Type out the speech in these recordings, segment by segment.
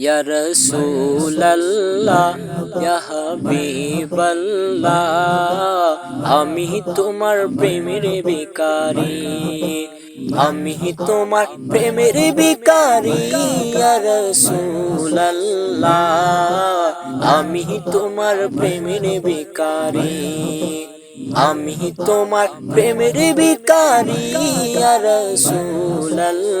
ইয়া রাসূলাল্লাহ ইয়া হাবিবাল্লাহ আমি তোমার প্রেমের বেকারি আমি তোমার প্রেমের বেকারি ইয়া রাসূলাল্লাহ আমি তোমার প্রেমের বেকারি আমি তোমার প্রেমের বিকারি রসুল্লাহ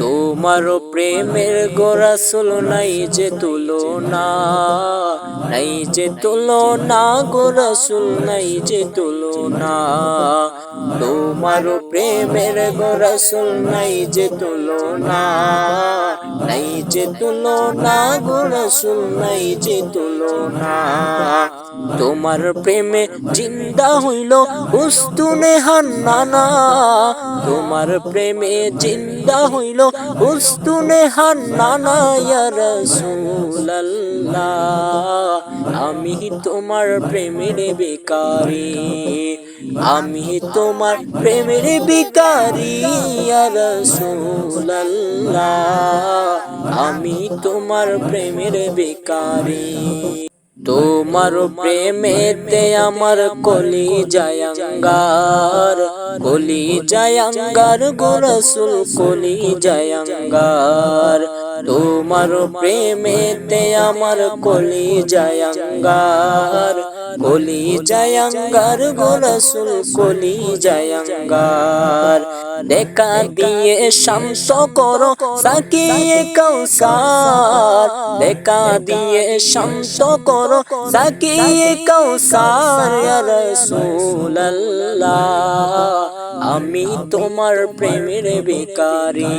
তোমার প্রেমের গোরাসুল নাই যে তুলনা, নাই যে তুলনা গোরাসুল নাই যে তুলনা। তোমার প্রেমের গোরাসুল নাই যে তুলনা, নাই যে তুলনা গোরাসুল নাই যে তুলনা। তোমার প্রেমে জিন্দা হইল উস্তুনে হান্নানা, তোমার প্রেমে জিন্দা হইল। উস্তুনে ইয়া রাসূলুল্লাহ। আমি তোমার প্রেমের বেকারি আমি তোমার প্রেমের বেকারি রাসূলুল্লাহ। আমি তোমার প্রেমের বেকারি তোমার প্রেমেতে আমার কলি জায়ঙ্গার কলি জায়ঙ্গার গোরসুল কলি জায়াঙ্গার তোমার প্রেমেতে আমার কলি জায়াঙ্গার কলি জায়াঙ্গার গোরসুল কলি জায়াঙ্গার দেখা দিয়ে শান্ত করো, সাকিয়ে কৌসার। দেখা দিয়ে শান্ত করো, সাকিয়ে কৌসার রসুল্লাহ আমি তোমার প্রেমের বেকারি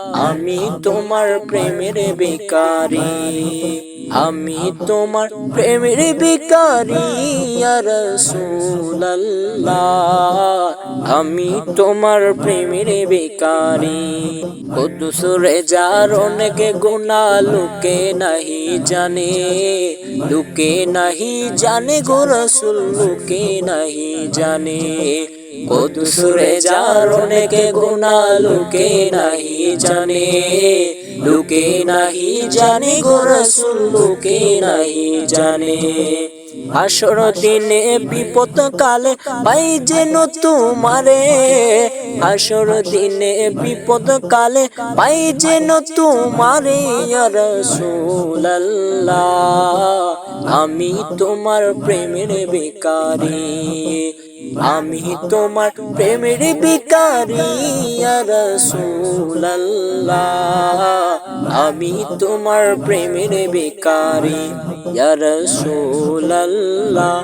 আমি তোমার প্রেমের বেকারি আমি তোমার প্রেমের বেকারি রসুল্লাহ আমি তোমার প্রেমের বেকারি কদুসরে যার অনেক গুণা লোকে নাহি জানে। লোকে নাহি জানে গো রসুল, লোকে নাহি জানে। নাহি জানে। নাহি জানে আসর দিনে বিপদ কালে পাই যেন তোমারে আসর দিনে বিপদ কালে পাই যেন তোমারে আমি তোমার প্রেমের বেকারি আমি তোমার প্রেমের বিকারি রসুল্লাহ আমি তোমার প্রেমের বেকারি রসুল্লাহ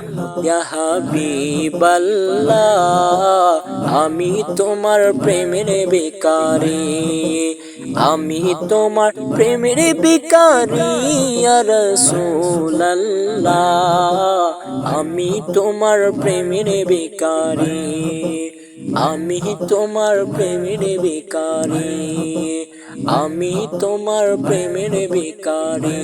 হাবিবাল্লাহ আমি তোমার প্রেমের বেকারি আমি তোমার প্রেমের বেকারি রসুল্লাহ আমি তোমার প্রেমের বেকারি আমি তোমার প্রেমের বেকারি আমি তোমার প্রেমের বেকারি